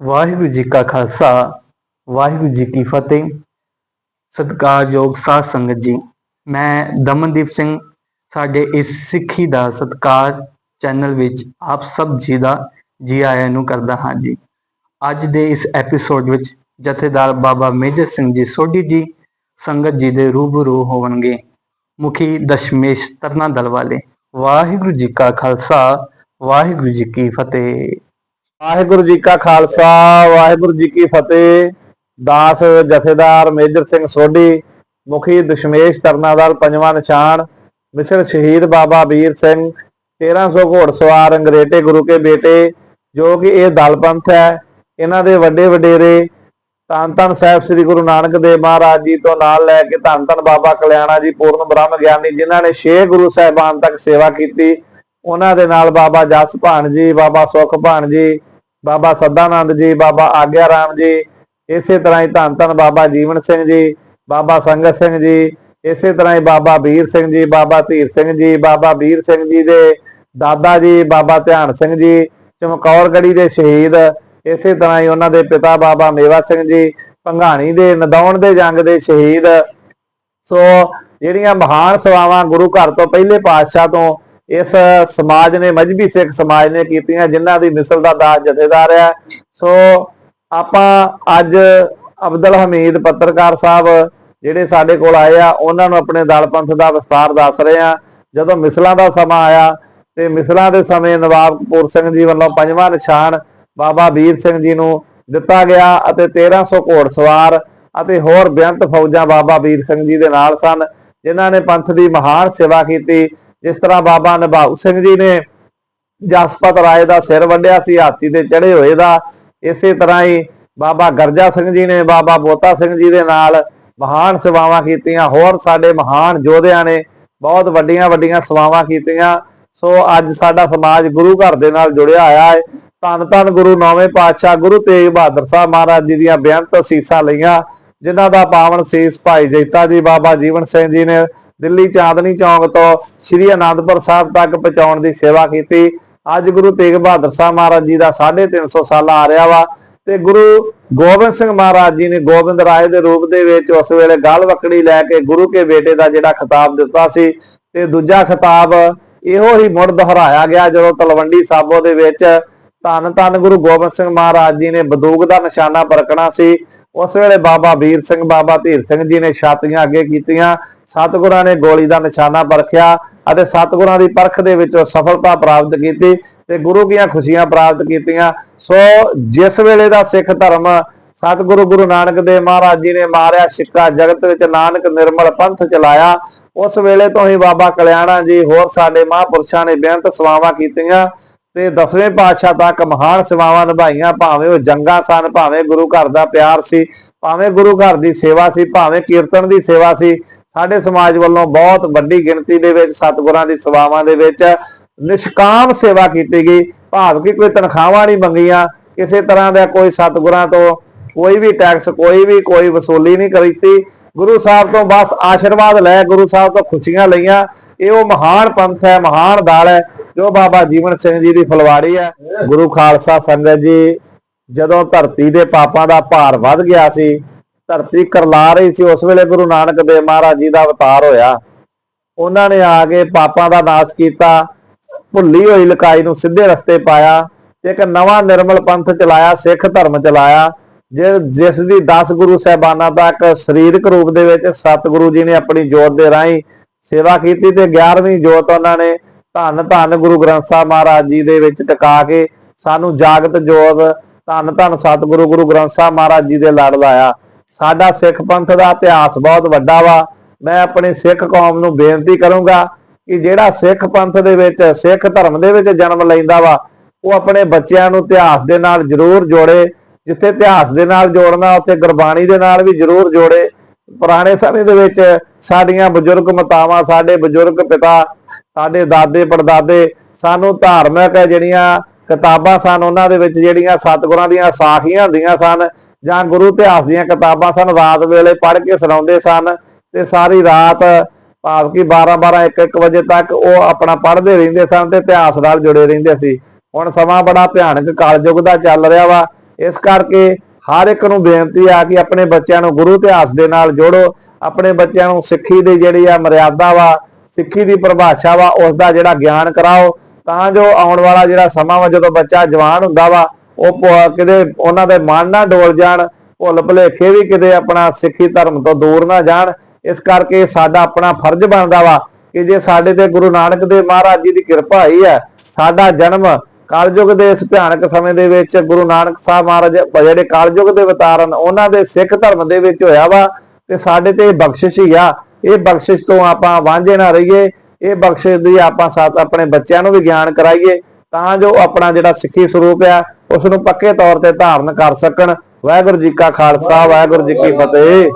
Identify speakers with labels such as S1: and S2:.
S1: ਵਾਹਿਗੁਰੂ ਜੀ ਕਾ ਖਾਲਸਾ, ਵਾਹਿਗੁਰੂ ਜੀ ਕੀ ਫਤਿਹ। ਸਤਿਕਾਰਯੋਗ ਸਾਧ ਸੰਗਤ ਜੀ, ਮੈਂ ਦਮਨਦੀਪ ਸਿੰਘ, ਸਾਡੇ ਇਸ ਸਿੱਖੀ ਦਾ ਸਤਿਕਾਰ ਚੈਨਲ ਵਿੱਚ ਆਪ ਸਭ ਜੀ ਦਾ, ਜੀ ਆਇਆਂ ਨੂੰ ਕਰਦਾ ਹਾਂ ਜੀ। ਅੱਜ ਦੇ ਇਸ ਐਪੀਸੋਡ ਵਿੱਚ ਜਥੇਦਾਰ ਬਾਬਾ ਮੇਜਰ ਸਿੰਘ ਜੀ ਸੋਢੀ ਜੀ ਸੰਗਤ ਜੀ ਦੇ ਰੂਬਰੂ ਹੋਣਗੇ ਮੁਖੀ ਦਸ਼ਮੇਸ਼ ਤਰਨਾ ਦਲ ਵਾਲੇ। ਵਾਹਿਗੁਰੂ ਜੀ ਕਾ ਖਾਲਸਾ, ਵਾਹਿਗੁਰੂ ਜੀ ਕੀ ਫਤਿਹ।
S2: ਵਾਹਿਗੁਰੂ ਜੀ ਕਾ ਖਾਲਸਾ, ਵਾਹਿਗੁਰੂ ਜੀ ਕੀ ਫਤਿਹ। ਦਾਸ, ਜਥੇਦਾਰ ਮੇਜਰ ਸਿੰਘ ਸੋਢੀ, ਮੁਖੀ ਦਸ਼ਮੇਸ਼ ਤਰਨਾਦਲ ਪੰਜਵਾਂ ਨਿਸ਼ਾਨ, ਮਿਸਰ ਸ਼ਹੀਦ ਬਾਬਾ ਵੀਰ ਸਿੰਘ 1300 ਘੋੜਸਵਾਰ ਅੰਗਰੇਟੇ ਗੁਰੂ ਕੇ ਬੇਟੇ, ਜੋ ਕਿ ਇਹ ਦਲ ਪੰਥ ਹੈ। ਇਹਨਾਂ ਦੇ ਵੱਡੇ ਵਡੇਰੇ ਧੰਨ ਧੰਨ ਸਾਹਿਬ ਸ੍ਰੀ ਗੁਰੂ ਨਾਨਕ ਦੇਵ ਮਹਾਰਾਜ ਜੀ ਤੋਂ ਨਾਲ ਲੈ ਕੇ ਧੰਨ ਧੰਨ ਬਾਬਾ ਕਲਿਆਣਾ ਜੀ, ਪੂਰਨ ਬ੍ਰਹਮ ਗਿਆਨੀ, ਜਿਨ੍ਹਾਂ ਨੇ ਛੇ ਗੁਰੂ ਸਾਹਿਬਾਨ ਤੱਕ ਸੇਵਾ ਕੀਤੀ। ਉਹਨਾਂ ਦੇ ਨਾਲ ਬਾਬਾ ਜਸ ਭਾਣ ਜੀ, ਬਾਬਾ ਸੁਖ ਭਾਣ ਜੀ, ਬਾਬਾ ਸੱਦਾਨੰਦ ਜੀ, ਬਾਬਾ ਆਗਿਆ ਰਾਮ ਜੀ, ਇਸੇ ਤਰ੍ਹਾਂ ਹੀ ਧੰਨ ਧੰਨ ਬਾਬਾ ਜੀਵਨ ਸਿੰਘ ਜੀ, ਬਾਬਾ ਸੰਗਤ ਸਿੰਘ ਜੀ, ਇਸੇ ਤਰ੍ਹਾਂ ਹੀ ਬਾਬਾ ਵੀਰ ਸਿੰਘ ਜੀ, ਬਾਬਾ ਧੀਰ ਸਿੰਘ ਜੀ, ਬਾਬਾ ਵੀਰ ਸਿੰਘ ਜੀ ਦੇ ਦਾਦਾ ਜੀ, ਬਾਬਾ ਧਿਆਨ ਸਿੰਘ ਜੀ, ਚਮਕੌਰਗੜੀ ਦੇ ਸ਼ਹੀਦ, ਇਸੇ ਤਰ੍ਹਾਂ ਹੀ ਉਹਨਾਂ ਦੇ ਪਿਤਾ ਬਾਬਾ ਮੇਵਾ ਸਿੰਘ ਜੀ, ਭੰਗਾਣੀ ਦੇ ਨਦੌਣ ਦੇ ਜੰਗ ਦੇ ਸ਼ਹੀਦ। ਸੋ ਜਿਹੜੀਆਂ ਮਹਾਨ ਸੇਵਾਵਾਂ ਗੁਰੂ ਘਰ ਤੋਂ ਪਹਿਲੇ ਪਾਤਸ਼ਾਹ ਤੋਂ ਇਸ ਸਮਾਜ ਨੇ ਮਜਬੀ ਸਿੱਖ ਸਮਾਜ ਨੇ ਕੀਤੀਆਂ ਜਿਨ੍ਹਾਂ ਦੀ ਮਿਸਲ ਦਾ ਦਾਸ ਜਥੇਦਾਰ ਹੈ। ਸੋ ਆਪਾਂ ਅੱਜ ਅਬਦੁਲ ਹਮੀਦ ਪੱਤਰਕਾਰ ਸਾਹਿਬ ਜਿਹੜੇ ਸਾਡੇ ਕੋਲ ਆਏ ਆ, ਉਹਨਾਂ ਨੂੰ ਆਪਣੇ ਦਲ ਪੰਥ ਦਾ ਵਿਸਤਾਰ ਦੱਸ ਰਹੇ ਆ ਜਦੋਂ ਮਿਸਲਾਂ ਦਾ ਸਮਾਂ ਆਇਆ ਤੇ ਮਿਸਲਾਂ ਦੇ ਸਮੇਂ ਨਵਾਬ ਕਪੂਰ ਸਿੰਘ ਜੀ ਵੱਲੋਂ ਪੰਜਵਾਂ ਨਿਸ਼ਾਨ ਬਾਬਾ ਵੀਰ ਸਿੰਘ ਜੀ ਨੂੰ ਦਿੱਤਾ ਗਿਆ ਅਤੇ 1300 ਘੋੜਸਵਾਰ ਅਤੇ ਹੋਰ ਬੇਅੰਤ ਫੌਜਾਂ ਬਾਬਾ ਵੀਰ ਸਿੰਘ ਜੀ ਦੇ ਨਾਲ ਸਨ, ਜਿਨ੍ਹਾਂ ਨੇ ਪੰਥ ਦੀ ਮਹਾਨ ਸੇਵਾ ਕੀਤੀ। ਜਿਸ ਤਰ੍ਹਾਂ ਬਾਬਾ ਨਿਭਾਊ ਸਿੰਘ ਜੀ ਨੇ ਜਸਪਤ ਰਾਏ ਦਾ ਸਿਰ ਵੱਢਿਆ ਸੀ, ਹਾਥੀ ਤੇ ਚੜੇ ਹੋਏ ਦਾ, ਇਸੇ ਤਰ੍ਹਾਂ ਹੀ ਬਾਬਾ ਗਰਜਾ ਸਿੰਘ ਜੀ ਨੇ, ਬਾਬਾ ਬੋਤਾ ਸਿੰਘ ਜੀ ਦੇ ਨਾਲ ਮਹਾਨ ਸੇਵਾਵਾਂ ਕੀਤੀਆਂ, ਹੋਰ ਸਾਡੇ ਮਹਾਨ ਯੋਧਿਆਂ ਨੇ ਬਹੁਤ ਵੱਡੀਆਂ ਵੱਡੀਆਂ ਸੇਵਾਵਾਂ ਕੀਤੀਆਂ। ਸੋ ਅੱਜ ਸਾਡਾ ਸਮਾਜ ਗੁਰੂ ਘਰ ਦੇ ਨਾਲ ਜੁੜਿਆ ਹੋਇਆ ਹੈ। ਧੰਨ ਧੰਨ ਗੁਰੂ ਨੌਵੇਂ ਪਾਤਸ਼ਾਹ ਗੁਰੂ ਤੇਗ ਬਹਾਦਰ ਸਾਹਿਬ ਮਹਾਰਾਜ ਜੀ ਦੀਆਂ ਬੇਅੰਤ ਅਸੀਸਾਂ ਲਈਆਂ। ਜਿਨ੍ਹਾਂ ਦਾ ਪਾਵਨ ਸੀਸ ਭਾਈ ਜੈਤਾ ਜੀ, ਬਾਬਾ ਜੀਵਨ ਸਿੰਘ ਜੀ ਨੇ ਦਿੱਲੀ ਚਾਂਦਨੀ ਚੌਂਕ ਤੋਂ ਸ੍ਰੀ ਅਨੰਦਪੁਰ ਸਾਹਿਬ ਤੱਕ ਪਹੁੰਚਾਉਣ ਦੀ ਸੇਵਾ ਕੀਤੀ। ਅੱਜ ਗੁਰੂ ਤੇਗ ਬਹਾਦਰ ਸਾਹਿਬ ਮਹਾਰਾਜ ਜੀ ਦਾ 350 ਸਾਲਾ ਆ ਰਿਹਾ ਵਾ ਤੇ ਗੁਰੂ ਗੋਬਿੰਦ ਸਿੰਘ ਮਹਾਰਾਜ ਜੀ ਨੇ ਗੋਬਿੰਦ ਰਾਏ ਦੇ ਰੂਪ ਦੇ ਵਿੱਚ ਉਸ ਵੇਲੇ ਗਲ ਵਕੜੀ ਲੈ ਕੇ ਗੁਰੂ ਕੇ ਬੇਟੇ ਦਾ ਜਿਹੜਾ ਖਿਤਾਬ ਦਿੱਤਾ ਸੀ ਤੇ ਦੂਜਾ ਖਿਤਾਬ ਇਹੋ ਹੀ ਮੁੜ ਦੁਹਰਾਇਆ ਗਿਆ ਜਦੋਂ ਤਲਵੰਡੀ ਸਾਬੋ ਦੇ ਵਿੱਚ ਧੰਨ ਧੰਨ ਗੁਰੂ ਗੋਬਿੰਦ ਸਿੰਘ ਮਹਾਰਾਜ ਜੀ ਨੇ ਬੰਦੂਕ ਦਾ ਨਿਸ਼ਾਨਾ ਪਰਖਣਾ ਸੀ। ਉਸ ਵੇਲੇ ਬਾਬਾ ਵੀਰ ਸਿੰਘ, ਬਾਬਾ ਧੀਰ ਸਿੰਘ ਜੀ ਨੇ ਛਾਤੀਆਂ ਅੱਗੇ ਕੀਤੀਆਂ। ਸਤਿਗੁਰਾਂ ਨੇ ਗੋਲੀ ਦਾ ਨਿਸ਼ਾਨਾ ਪਰਖਿਆ ਅਤੇ ਸਤਿਗੁਰਾਂ ਦੀ ਪਰਖ ਦੇ ਵਿੱਚੋਂ ਸਫਲਤਾ ਪ੍ਰਾਪਤ ਕੀਤੀ ਤੇ ਗੁਰੂ ਦੀਆਂ ਖੁਸ਼ੀਆਂ ਪ੍ਰਾਪਤ ਕੀਤੀਆਂ। ਸੋ ਜਿਸ ਵੇਲੇ ਦਾ ਸਿੱਖ ਧਰਮ ਸਤਿਗੁਰੂ ਗੁਰੂ ਨਾਨਕ ਦੇਵ ਮਹਾਰਾਜ ਜੀ ਨੇ ਮਾਰਿਆ ਸਿੱਕਾ ਜਗਤ ਵਿੱਚ ਨਾਨਕ ਨਿਰਮਲ ਪੰਥ ਚਲਾਇਆ, ਉਸ ਵੇਲੇ ਤੋਂ ਹੀ ਬਾਬਾ ਕਲਿਆਣਾ ਜੀ ਹੋਰ ਸਾਡੇ ਮਹਾਂਪੁਰਸ਼ਾਂ ਨੇ ਬੇਅੰਤ ਸੇਵਾਵਾਂ ਕੀਤੀਆਂ। ਤੇ ਦਸਵੇਂ ਪਾਤਸ਼ਾਹ ਤੱਕ ਮਹਾਨ ਸੇਵਾਵਾਂ ਨਿਭਾਈਆਂ, ਭਾਵੇਂ ਉਹ ਜੰਗਾਂ ਸਨ, ਭਾਵੇਂ ਗੁਰੂ ਘਰ ਦਾ ਪਿਆਰ ਸੀ, ਭਾਵੇਂ ਗੁਰੂ ਘਰ ਦੀ ਸੇਵਾ ਸੀ, ਭਾਵੇਂ ਕੀਰਤਨ ਦੀ ਸੇਵਾ ਸੀ, ਸਾਡੇ ਸਮਾਜ ਵੱਲੋਂ ਬਹੁਤ ਵੱਡੀ ਗਿਣਤੀ ਦੇ ਵਿੱਚ, ਸਤਿਗੁਰਾਂ ਦੀ ਸੇਵਾਵਾਂ ਦੇ ਵਿੱਚ ਨਿਸ਼ਕਾਮ ਸੇਵਾ ਕੀਤੀ ਗਈ, ਭਾਵ ਕਿ ਕੋਈ ਤਨਖਾਹਾਂ ਨਹੀਂ ਮੰਗੀਆਂ, ਕਿਸੇ ਤਰ੍ਹਾਂ ਦਾ ਕੋਈ ਸਤਿਗੁਰਾਂ ਤੋਂ ਕੋਈ ਵੀ ਟੈਕਸ ਕੋਈ ਵੀ, ਕੋਈ ਵਸੂਲੀ ਨਹੀਂ ਕਰੀਤੀ, ਗੁਰੂ ਸਾਹਿਬ ਤੋਂ ਬਸ ਆਸ਼ੀਰਵਾਦ ਲੈ, ਗੁਰੂ ਸਾਹਿਬ ਤੋਂ ਖੁਸ਼ੀਆਂ ਲਈਆਂ, ਇਹ ਉਹ ਮਹਾਨ ਪੰਥ ਹੈ, ਮਹਾਨ ਦਾਲ ਹੈ ਜੋ ਬਾਬਾ ਜੀਵਨ ਸਿੰਘ ਜੀ ਦੀ ਫਲਵਾੜੀ ਹੈ, ਗੁਰੂ ਖਾਲਸਾ ਸੰਗਤ ਜੀ, ਜਦੋਂ ਧਰਤੀ ਦੇ ਪਾਪਾਂ ਦਾ ਭਾਰ ਵੱਧ ਗਿਆ ਸੀ, ਧਰਤੀ ਕਰਲਾ ਰਹੀ ਸੀ, ਉਸ ਵੇਲੇ ਗੁਰੂ ਨਾਨਕ ਦੇਵ ਮਹਾਰਾਜ ਜੀ ਦਾ ਅਵਤਾਰ ਹੋਇਆ। ਉਹਨਾਂ ਨੇ ਆ ਕੇ ਪਾਪਾਂ ਦਾ ਨਾਸ਼ ਕੀਤਾ, ਭੁੱਲੀ ਹੋਈ ਲਕਾਈ ਨੂੰ ਸਿੱਧੇ ਰਸਤੇ ਪਾਇਆ ਤੇ ਇੱਕ ਨਵਾਂ ਨਿਰਮਲ ਪੰਥ ਚਲਾਇਆ, ਸਿੱਖ ਧਰਮ ਚਲਾਇਆ ਜਿ- ਜਿਸ ਦੀ 10 ਗੁਰੂ ਸਾਹਿਬਾਨਾਂ ਤੱਕ ਸਰੀਰਕ ਰੂਪ ਦੇ ਵਿੱਚ ਸਤਿਗੁਰੂ ਜੀ ਨੇ ਆਪਣੀ ਜੋਤ ਦੇ ਰਾਹੀਂ ਸੇਵਾ ਕੀਤੀ ਤੇ 11ਵੀਂ ਜੋਤ ਉਹਨਾਂ ਨੇ ਧੰਨ ਧੰਨ ਗੁਰੂ ਗ੍ਰੰਥ ਸਾਹਿਬ ਮਹਾਰਾਜ ਜੀ ਦੇ ਵਿੱਚ ਟਿਕਾ ਕੇ ਸਾਨੂੰ ਜਾਗਤ ਜੋਤ ਧੰਨ ਧੰਨ ਸਤਿਗੁਰੂ ਗੁਰੂ ਗ੍ਰੰਥ ਸਾਹਿਬ ਮਹਾਰਾਜ ਜੀ ਦੇ ਲੜ ਲਾਇਆ। ਸਾਡਾ ਸਿੱਖ ਪੰਥ ਦਾ ਇਤਿਹਾਸ ਬਹੁਤ ਵੱਡਾ ਵਾ। ਮੈਂ ਆਪਣੀ ਸਿੱਖ ਕੌਮ ਨੂੰ ਬੇਨਤੀ ਕਰੂੰਗਾ ਕਿ ਜਿਹੜਾ ਸਿੱਖ ਪੰਥ ਦੇ ਵਿੱਚ, ਸਿੱਖ ਧਰਮ ਦੇ ਵਿੱਚ ਜਨਮ ਲੈਂਦਾ ਵਾ, ਉਹ ਆਪਣੇ ਬੱਚਿਆਂ ਨੂੰ ਇਤਿਹਾਸ ਦੇ ਨਾਲ ਜ਼ਰੂਰ ਜੋੜੇ। ਜਿੱਥੇ ਇਤਿਹਾਸ ਦੇ ਨਾਲ ਜੋੜਨਾ, ਉੱਥੇ ਗੁਰਬਾਣੀ ਦੇ ਨਾਲ ਵੀ ਜ਼ਰੂਰ ਜੋੜੇ। ਪੁਰਾਣੇ ਸਮੇਂ ਦੇ ਵਿੱਚ ਸਾਡੀਆਂ ਬਜ਼ੁਰਗ ਮਾਤਾਵਾਂ, ਸਾਡੇ ਬਜ਼ੁਰਗ ਪਿਤਾ, ਸਾਡੇ ਦਾਦੇ ਪੜਦਾਦੇ ਸਾਨੂੰ ਧਾਰਮਿਕ ਜਿਹੜੀਆਂ ਕਿਤਾਬਾਂ ਸਨ, ਉਹਨਾਂ ਦੇ ਵਿੱਚ ਜਿਹੜੀਆਂ ਸਤਿਗੁਰਾਂ ਦੀਆਂ ਸਾਖੀਆਂ ਹੁੰਦੀਆਂ ਸਨ ਜਾਂ ਗੁਰੂ ਇਤਿਹਾਸ ਦੀਆਂ ਕਿਤਾਬਾਂ ਸਨ, ਰਾਤ ਵੇਲੇ ਪੜ੍ਹ ਕੇ ਸੁਣਾਉਂਦੇ ਸਨ ਤੇ ਸਾਰੀ ਰਾਤ ਭਾਵ ਕਿ 12 12 1 1 ਵਜੇ ਤੱਕ ਉਹ ਆਪਣਾ ਪੜ੍ਹਦੇ ਰਹਿੰਦੇ ਸਨ ਤੇ ਇਤਿਹਾਸ ਨਾਲ ਜੁੜੇ ਰਹਿੰਦੇ ਸੀ। ਹੁਣ ਸਮਾਂ ਬੜਾ ਭਿਆਨਕ ਕਾਲਯੁਗ ਦਾ ਚੱਲ ਰਿਹਾ ਵਾ, ਇਸ ਕਰਕੇ ਹਰ ਇੱਕ ਨੂੰ ਬੇਨਤੀ ਆ ਕਿ ਆਪਣੇ ਬੱਚਿਆਂ ਨੂੰ ਗੁਰੂ ਇਤਿਹਾਸ ਦੇ ਨਾਲ ਜੋੜੋ। ਆਪਣੇ ਬੱਚਿਆਂ ਨੂੰ ਸਿੱਖੀ ਦੀ ਜਿਹੜੀ ਆ ਮਰਿਆਦਾ ਵਾ, ਸਿੱਖੀ ਦੀ ਪਰਿਭਾਸ਼ਾ ਵਾ ਉਸ ਦਾ ਜਿਹੜਾ ਗਿਆਨ ਕਰਾਓ। ਤਾਂ ਜੋ ਆਉਣ ਵਾਲਾ ਜਿਹੜਾ ਸਮਾਂ ਵਾ, ਜਦੋਂ ਬੱਚਾ ਜਵਾਨ ਹੁੰਦਾ ਵਾ, ਉਹ ਪ- ਕਿਤੇ ਉਹਨਾਂ ਦੇ ਮਨ ਨਾ ਡੋਲ ਜਾਣ, ਭੁੱਲ ਭੁਲੇਖੇ ਵੀ ਕਿਤੇ ਆਪਣਾ ਸਿੱਖੀ ਧਰਮ ਤੋਂ ਦੂਰ ਨਾ ਜਾਣ। ਇਸ ਕਰਕੇ ਸਾਡਾ ਆਪਣਾ ਫਰਜ਼ ਬਣਦਾ ਵਾ ਕਿ ਜੇ ਸਾਡੇ ਤੇ ਗੁਰੂ ਨਾਨਕ ਦੇਵ ਮਹਾਰਾਜ ਜੀ ਦੀ ਕਿਰਪਾ ਹੋਈ ਹੈ, ਸਾਡਾ ਜਨਮ ਕਾਲਯੁਗ ਦੇ ਇਸ ਭਿਆਨਕ ਸਮੇਂ ਦੇ ਵਿੱਚ ਗੁਰੂ ਨਾਨਕ ਸਾਹਿਬ ਮਹਾਰਾਜ ਜਿਹੜੇ ਕਾਲਯੁਗ ਦੇ ਅਵਤਾਰਨ ਉਹਨਾਂ ਦੇ ਸਿੱਖ ਧਰਮ ਦੇ ਵਿੱਚ ਹੋਇਆ ਵਾ ਤੇ ਸਾਡੇ ਤੇ ਇਹ ਬਖਸ਼ਿਸ਼ ਹੀ ਆ। ਇਹ ਬਖਸ਼ਿਸ਼ ਤੋਂ ਆਪਾਂ ਵਾਂਝੇ ਨਾ ਰਹੀਏ। ਇਹ ਬਖਸ਼ਿਸ਼ ਦੀ ਆਪਾਂ ਸਾਥ ਆਪਣੇ ਬੱਚਿਆਂ ਨੂੰ ਵੀ ਗਿਆਨ ਕਰਾਈਏ ਤਾਂ ਜੋ ਆਪਣਾ ਜਿਹੜਾ ਸਿੱਖੀ ਸਰੂਪ ਆ, ਉਸ ਨੂੰ ਪੱਕੇ ਤੌਰ ਤੇ ਧਾਰਨ ਕਰ ਸਕਣ। ਵਾਹਿਗੁਰੂ ਜੀ ਕਾ ਖਾਲਸਾ, ਵਾਹਿਗੁਰੂ ਜੀ ਕੀ ਫਤਿਹ।